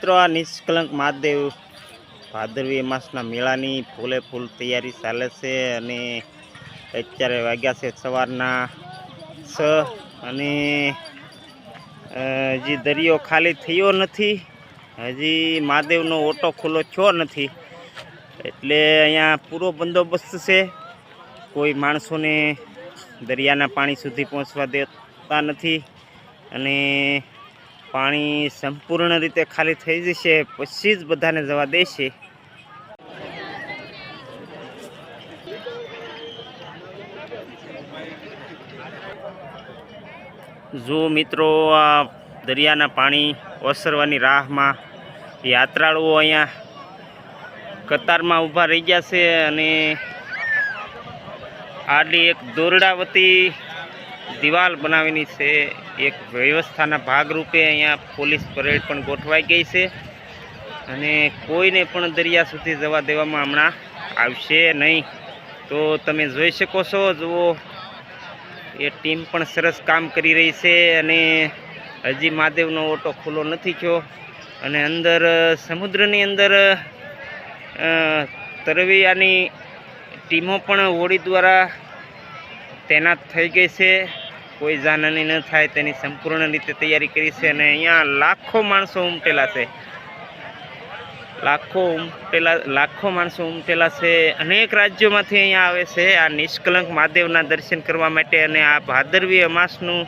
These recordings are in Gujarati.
મિત્રો, આ નિષ્કલંક મહાદેવ ભાદરવી માસના મેળાની ફૂલે ફૂલ તૈયારી ચાલે છે અને અત્યારે વાગ્યા છે સવારના છ અને હજી દરિયો ખાલી થયો નથી. હજી મહાદેવનો ઓટો ખુલ્લો થયો નથી. એટલે અહીંયા પૂરો બંદોબસ્ત છે. કોઈ માણસોને દરિયાના પાણી સુધી પહોંચવા દેતા નથી. અને પાણી સંપૂર્ણ રીતે ખાલી થઈ જશે, પછી જ બધાને જવા દેશે. જો મિત્રો, આ દરિયાના પાણી ઓસરવાની રાહમાં યાત્રાળુઓ અહીંયા કતારમાં ઊભા રહી ગયા છે અને આડલી એક દોરડાવતી દિવાલ બનાવેલી છે. એક વ્યવસ્થાના ભાગરૂપે અહીંયા પોલીસ પરેડ પણ ગોઠવાઈ ગઈ છે અને કોઈને પણ દરિયા સુધી જવા દેવામાં હમણાં આવશે નહીં. તો તમે જોઈ શકો છો, જુઓ, એ ટીમ પણ સરસ કામ કરી રહી છે અને હજી મહાદેવનો ઓટો ખુલ્લો નથી થયો અને અંદર સમુદ્રની અંદર તરવૈયાની ટીમો પણ હોડી દ્વારા તૈનાત થઈ ગઈ છે. કોઈ જાનહાની ન થાય, તેની સંપૂર્ણ રીતે તૈયારી કરી છે અને અહીંયા લાખો માણસો ઉમટેલા છે. લાખો ઉમટેલા, લાખો માણસો ઉમટેલા છે. અનેક રાજ્યોમાંથી અહીંયા આવે છે. આ નિષ્કલંક મહાદેવના દર્શન કરવા માટે અને આ ભાદરવી અમાસનું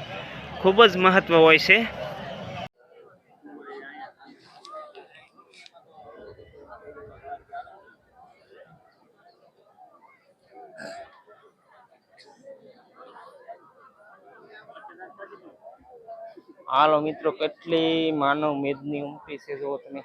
ખૂબ જ મહત્ત્વ હોય છે. હાલો મિત્રો કેટલી માનવ મેદની ઉમટી છે જો તમે.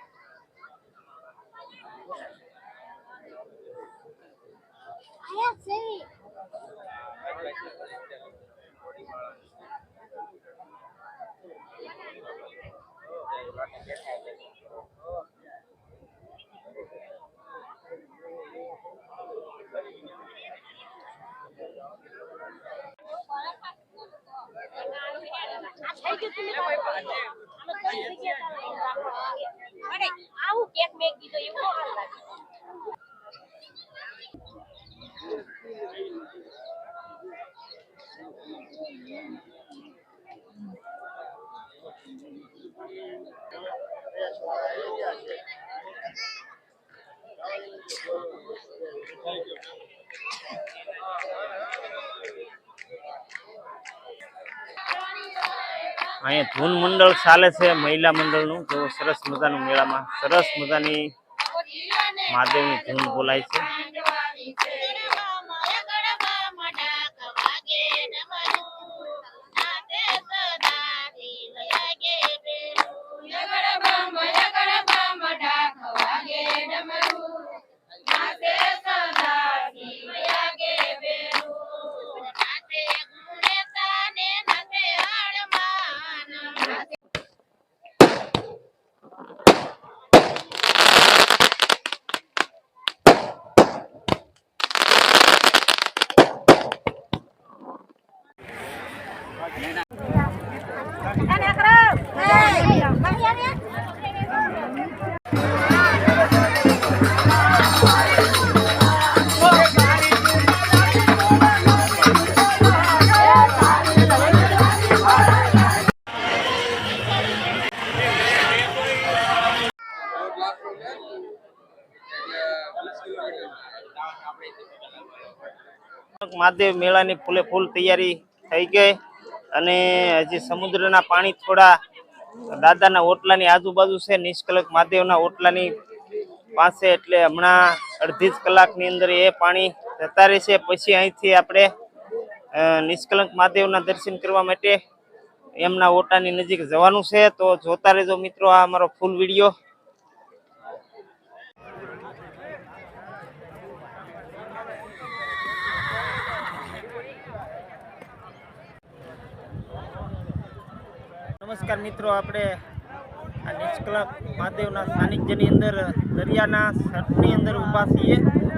આવું કેક મેક દીધો એવું નો હાલ લાગે અહીંયા ધૂન મંડળ ચાલે છે, મહિલા મંડળનું. તો સરસ મજાનું મેળામાં, સરસ મજાની મહાદેવની ધૂન બોલાય છે. મહાદેવ મેળાની ફૂલે ફૂલ તૈયારી થઈ ગઈ અને હજી સમુદ્રના પાણી થોડા દાદાના ઓટલાની આજુબાજુ છે, નિષ્કલક મહાદેવના ઓટલાની પાસે, એટલે હમણાં અડધી જ કલાકની અંદર એ પાણી જતા રહેશે. પછી અહીંથી આપણે નિષ્કલંક મહાદેવના દર્શન કરવા માટે એમના ઓટાની નજીક જવાનું છે. તો જોતા રહેજો મિત્રો આ અમારો ફૂલ વીડિયો. નમસ્કાર મિત્રો, આપણે આ નિષ્કલંક મહાદેવના સાનિધ્યની અંદર, દરિયાના સટની અંદર ઊભા છીએ.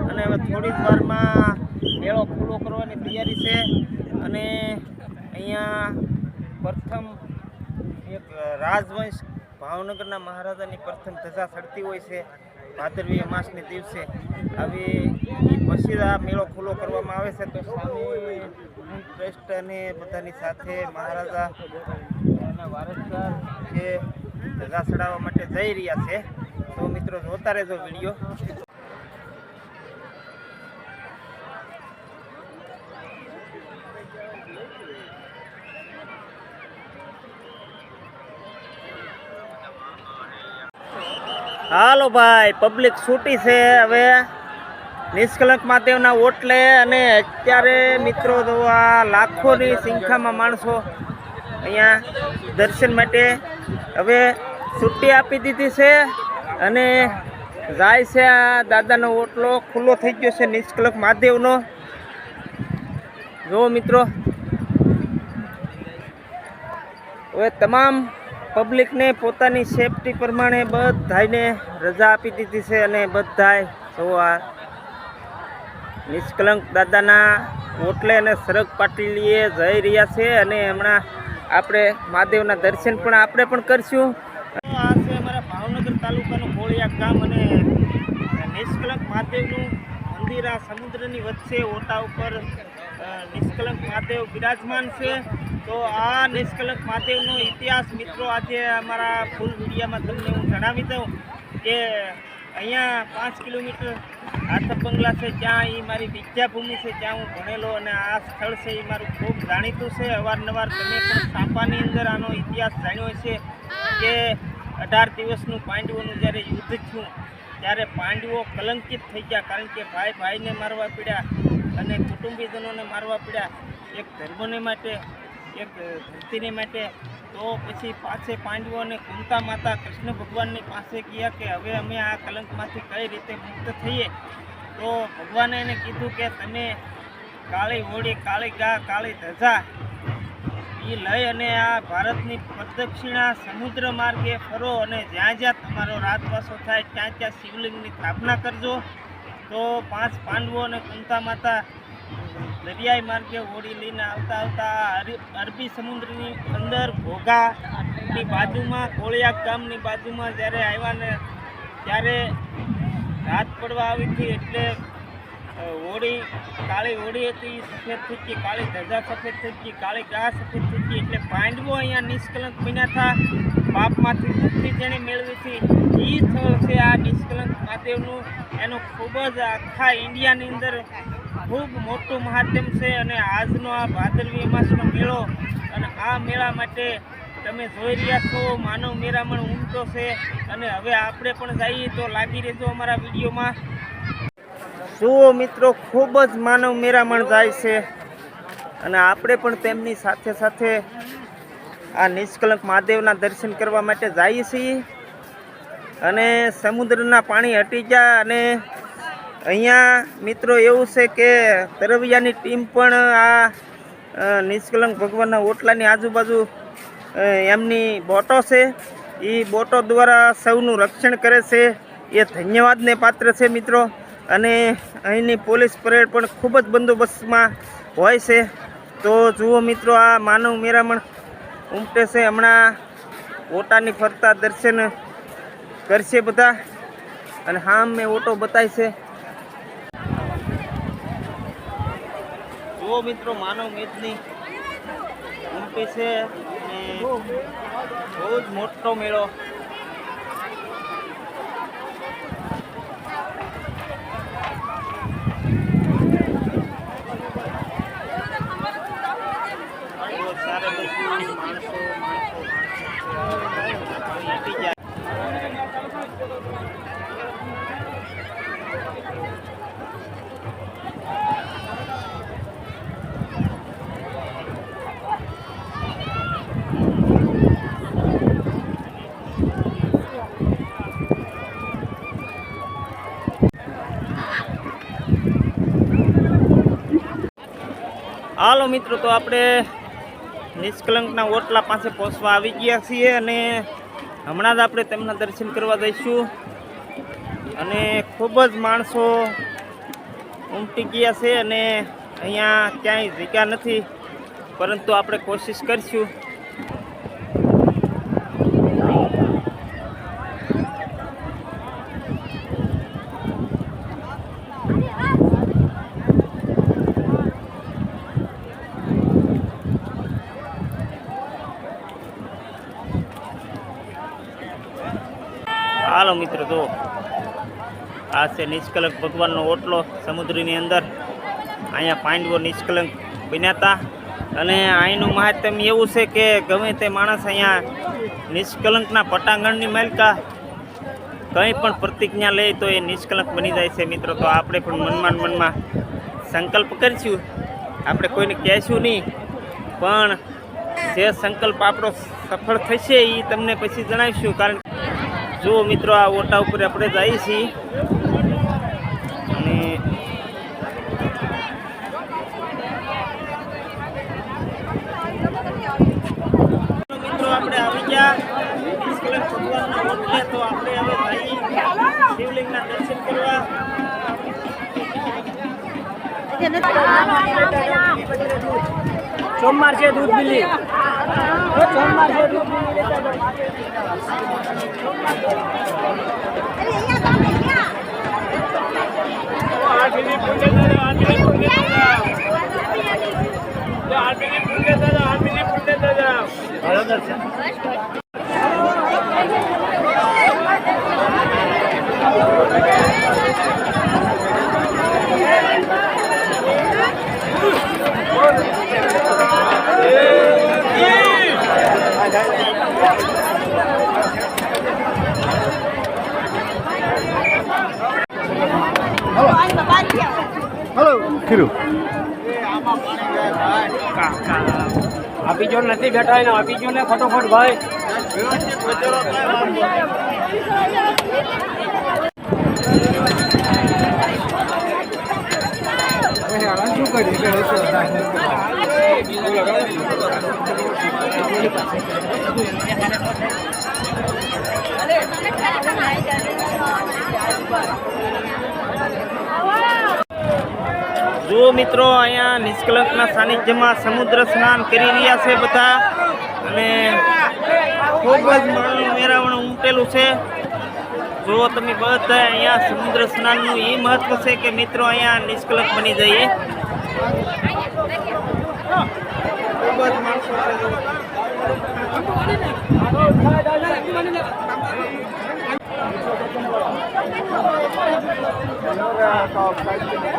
અને હવે થોડી વારમાં મેળો ખુલ્લો કરવાની તૈયારી છે. અને અહીંયા પ્રથમ એક રાજવંશ ભાવનગરના મહારાજાની પ્રથમ ધજા ચડતી હોય છે, ભાદરવી માસને દિવસે. આવી પછી આ મેળો ખુલ્લો કરવામાં આવે છે. તો સામે ટ્રસ્ટ અને બધાની સાથે મહારાજા વારસદાર જે ધજા ચડાવવા માટે જઈ રહ્યા છે, તો મિત્રો જોતા રહેજો વીડિયો. હાલો ભાઈ, પબ્લિક છૂટી છે હવે. નિષ્કલંક મહાદેવના ઓટલે અને અત્યારે મિત્રો જો આ લાખોની સંખ્યામાં માણસો અહીંયા દર્શન માટે હવે છુટ્ટી આપી દીધી છે અને જાય છે આ દાદાનો ઓટલો, ખુલ્લો થઈ ગયો છે નિષ્કલંક મહાદેવનો. જુઓ મિત્રો. હવે તમામ પબ્લિકને પોતાની સેફટી પ્રમાણે બધાને રજા આપી દીધી છે અને બધાએ જુઓ આ નિષ્કલંક દાદાના ઓટલે અને સરગ પાટીલીએ જઈ રહ્યા છે અને હમણાં આપણે મહાદેવના દર્શન પણ આપણે પણ કરશું. આ છે અમારા ભાવનગર તાલુકાનું કોળિયા ગામ અને નિષ્કલંક મહાદેવનું મંદિર આ સમુદ્રની વચ્ચે ઓટા ઉપર નિષ્કલંક મહાદેવ બિરાજમાન છે. તો આ નિષ્કલંક મહાદેવનો ઇતિહાસ મિત્રો આજે અમારા ફૂલ મીડિયામાં તમને હું જણાવી દઉં કે અહીંયા પાંચ કિલોમીટર આથર બંગલા છે, જ્યાં એ મારી વિદ્યાભૂમિ છે ત્યાં હું ભણેલો અને આ સ્થળ છે એ મારું ખૂબ જાણીતું છે. અવારનવાર તમે પણ સાપાની અંદર આનો ઇતિહાસ જાણ્યો છે કે અઢાર દિવસનું પાંડવોનું જ્યારે યુદ્ધ થયું, ત્યારે પાંડવો કલંકિત થઈ ગયા, કારણ કે ભાઈ ભાઈને મારવા પીડ્યા અને કુટુંબીજનોને મારવા પીડ્યા. એક ધર્મને માટે, એક ધરતીને માટે તો પછી પાછે પાંડવો અને કુંતા માતા કૃષ્ણ ભગવાનની પાસે ગયા કે હવે અમે આ કલંકમાંથી કઈ રીતે મુક્ત થઈએ? તો ભગવાને એને કીધું કે તમે કાળી હોળી, કાળી ગા કાળી ધજા એ લઈ અને આ ભારતની પ્રદક્ષિણા સમુદ્ર માર્ગે ફરો અને જ્યાં જ્યાં તમારો રાતવાસો થાય ત્યાં ત્યાં શિવલિંગની સ્થાપના કરજો. તો પાંચ પાંડવો અને કુંતા માતા દરિયાઈ માર્ગે હોડી લઈને આવતા આવતા અરબી સમુદ્રની અંદર ભોગાની બાજુમાં કોળિયા ગામની બાજુમાં જ્યારે આવ્યા ને ત્યારે રાત પડવા આવી હતી એટલે હોડી કાળી હોડી હતી, સફેદ થઈ કાળી ધજા સફેદ થઈ કાળી ગા સફેદ થઈ એટલે પાંડવો અહીંયા નિષ્કલંક બન્યા હતા પાપમાંથી મુક્તિ જેણે મેળવી હતી. એ સ્થળ છે આ નિષ્કલંક મહાદેવનું. એનું ખૂબ જ આખા ઇન્ડિયાની અંદર ખૂબ મોટું મહાત્મ છે અને આજનો આ ભાદરવી માસનો મેળો અને આ મેળા માટે તમે જોઈ રહ્યા છો, માનવ મેરામણ ઉમટો છે અને હવે આપણે પણ જઈએ તો લાગી રહેજો અમારા વિડીયોમાં. જુઓ મિત્રો, ખૂબ જ માનવ મેરામણ જાય છે અને આપણે પણ તેમની સાથે સાથે આ નિષ્કલંક મહાદેવના દર્શન કરવા માટે જઈએ છીએ અને સમુદ્રના પાણી હટી ગયા અને અહીંયા મિત્રો એવું છે કે તરવિયાની ટીમ પણ આ નિષ્કલંક ભગવાનના ઓટલાની આજુબાજુ એમની બોટો છે. એ બોટો દ્વારા સૌનું રક્ષણ કરે છે. એ ધન્યવાદને પાત્ર છે મિત્રો. અને અહીંની પોલીસ પરેડ પણ ખૂબ જ બંદોબસ્તમાં હોય છે. તો જુઓ મિત્રો આ માનવ મેરામણ ઉમટે છે. હમણાં ઓટાની ફરતા દર્શન કરશે બધા. અને હા, મેં ઓટો બતાવી છે. જુઓ મિત્રો માનવ મેદની ઉમટી છે બહુ જ મોટો મેળો બહુ સારા બધું માણસો માણસો માણસો ઉમટી જાય હાલો મિત્રો, તો આપણે નિષ્કલંકના ઓટલા પાસે પહોંચવા આવી ગયા છીએ અને હમણાં જ આપણે તેમના દર્શન કરવા જઈશું. અને ખૂબ જ માણસો ઉમટી ગયા છે અને અહીંયા ક્યાંય જગ્યા નથી, પરંતુ આપણે કોશિશ કરીશું હાલો મિત્રો તો આ છે નિષ્કલંક ભગવાનનો ઓટલો સમુદ્રની અંદર. અહીંયા પાંડવો નિષ્કલંક બન્યા અને અહીંનું મહાત્મ એવું છે કે ગમે તે માણસ અહીંયા નિષ્કલંકના પટાંગણની માલિકા કંઈ પણ પ્રતિજ્ઞા લે તો એ નિષ્કલંક બની જાય છે મિત્રો. તો આપણે પણ મનમાં મનમાં સંકલ્પ કરીશું. આપણે કોઈને કહેશું નહીં, પણ જે સંકલ્પ આપણો સફળ થશે એ તમને પછી જણાવીશું. કારણ જુઓ મિત્રો આ ઓટા ઉપર આપણે જઈએ છીએ અને મિત્રો આપણે આવી ગયા નિષ્કલંક ભગવાનના ઓટલે તો આપણે હવે જઈએ શિવલિંગના દર્શન કરવા સોમવાર છે દૂધ બિલ્લી સોમવાર છે દૂધ બિલ્લી આપી જો નથી બેઠા એને આપી જો ને ફટોફટ ભાઈ જુઓ મિત્રો અહીંયા નિષ્કલંકના સાનિધ્યમાં સમુદ્ર સ્નાન કરી રહ્યા છે બધા, અને ખૂબ જ માણનું મેરાવણ ઉમટેલું છે. જુઓ તમે બધા અહીંયા સમુદ્ર સ્નાનનું એ મહત્વ છે કે મિત્રો અહીંયા નિષ્કલંક બની જઈએ. ખૂબ જ માણસો છે જુઓ.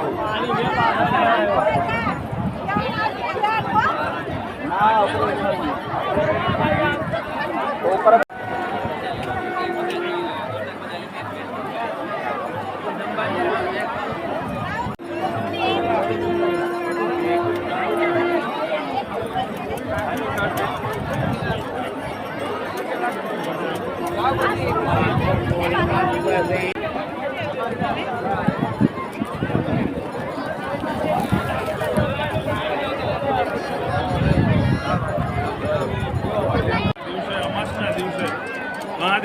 દિવસે અમાસના દિવસે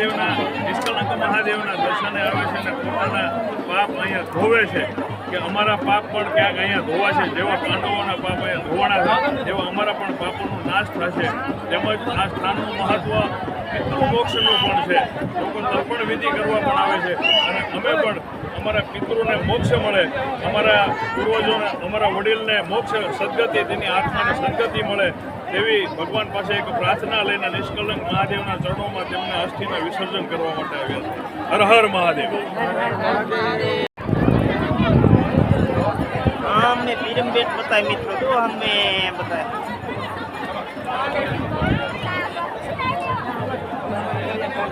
મહાદેવના નિષ્કલંક મહાદેવના દર્શને આવે છે અને પોતાના પાપ અહીંયા ધોવે છે. કે અમારા પાપ પણ ક્યાંક અહીંયા ધોવા છે. જેવા પાંડવોના પાપ અહીંયા ધોવાના છે, એવા અમારા પણ પાપોનો નાશ થશે. તેમજ આ સ્થાનનું મહત્વ એટલું મોક્ષનું પણ છે. લોકો તર્પણ વિધિ કરવા પણ આવે છે. અને અમે પણ અમારા પિતૃને મોક્ષ મળે. અમારા પૂર્વજોને, અમારા વડીલને મોક્ષ, સદગતિ, તેની આત્માને સદગતિ મળે. એવી ભગવાન પાસે એક પ્રાર્થના લઈને નિષ્કલંક મહાદેવના ચરણોમાં તેમના અસ્થિના વિસર્જન કરવા માટે આવ્યા હર હર મહાદેવ.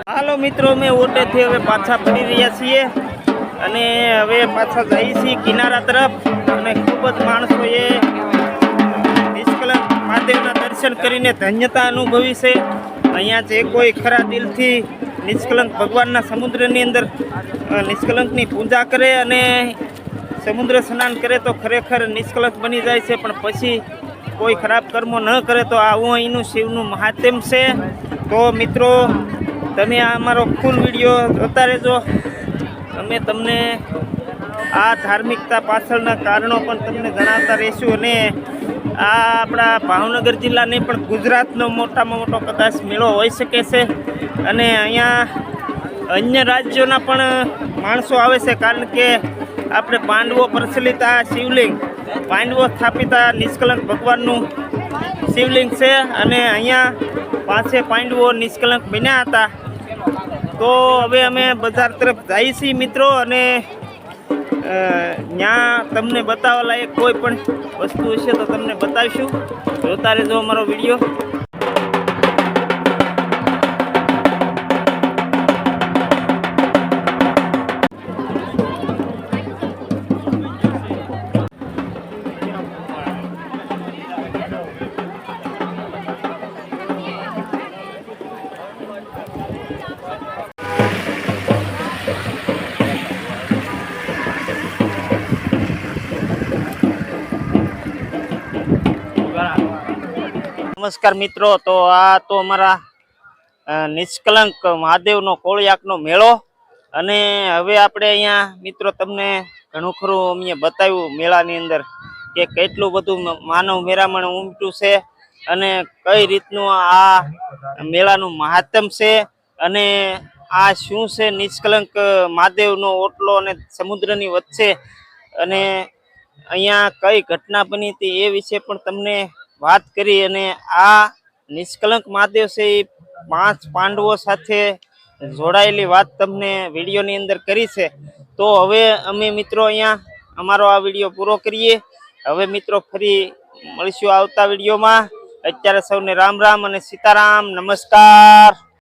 હાલો મિત્રો, અમે ઓટેથી હવે પાછા ફરી રહ્યા છીએ અને હવે પાછા જઈએ છીએ કિનારા તરફ. અને ખૂબ જ માણસોએ મહાદેવના દર્શન કરીને ધન્યતા અનુભવી છે. અહીંયા જે કોઈ ખરા દિલથી નિષ્કલંક ભગવાનના સમુદ્રની અંદર નિષ્કલંકની પૂજા કરે અને સમુદ્ર સ્નાન કરે તો ખરેખર નિષ્કલંક બની જાય છે. પણ પછી કોઈ ખરાબ કર્મો ન કરે તો આવું અહીંનું શિવનું મહાત્મ છે. તો મિત્રો, તમે આ અમારો ફૂલ વીડિયો જોતા રહેજો. અમે તમને આ ધાર્મિકતા પાછળના કારણો પણ તમને જણાવતા રહીશું અને આ આપણા ભાવનગર જિલ્લાની પણ ગુજરાતનો મોટામાં મોટો કદાચ મેળો હોઈ શકે છે. અને અહીંયા અન્ય રાજ્યોના પણ માણસો આવે છે, કારણ કે આપણે પાંડવો પ્રચલિત આ શિવલિંગ, પાંડવો સ્થાપિત આ નિષ્કલંક ભગવાનનું શિવલિંગ છે. અને અહીંયા પાસે પાંડવો નિષ્કલંક બન્યા હતા. તો હવે અમે બજાર તરફ જઈએ છીએ મિત્રો, અને ત્યાં તમને બતાવવા લાયક કોઈ પણ વસ્તુ હશે તો તમને બતાવીશું. જોતા રહેજો અમારો વીડિયો. નમસ્કાર મિત્રો, તો આ તો અમારા નિષ્કલંક મહાદેવનો કોળિયાકનો મેળો. અને હવે આપણે અહીંયા, મિત્રો, તમને ઘણું ખરું અમે બતાવ્યું મેળાની અંદર કે કેટલું બધું માનવ મેરામણ ઉમટ્યું છે અને કઈ રીતનું આ મેળાનું મહાત્મ છે અને આ શું છે નિષ્કલંક મહાદેવનો ઓટલો અને સમુદ્રની વચ્ચે. અને અહીંયા કઈ ઘટના બની હતી એ વિશે પણ તમને વાત કરી અને આ નિષ્કલંક મહાદેવ છે પાંચ પાંડવો સાથે જોડાયેલી વાત તમને વિડીયોની અંદર કરી છે. તો હવે અમે મિત્રો અહીંયા અમારો આ વીડિયો પૂરો કરીએ. હવે મિત્રો ફરી મળીશું આવતા વિડીયોમાં. અત્યારે સૌને રામ રામ અને સીતારામ. નમસ્કાર.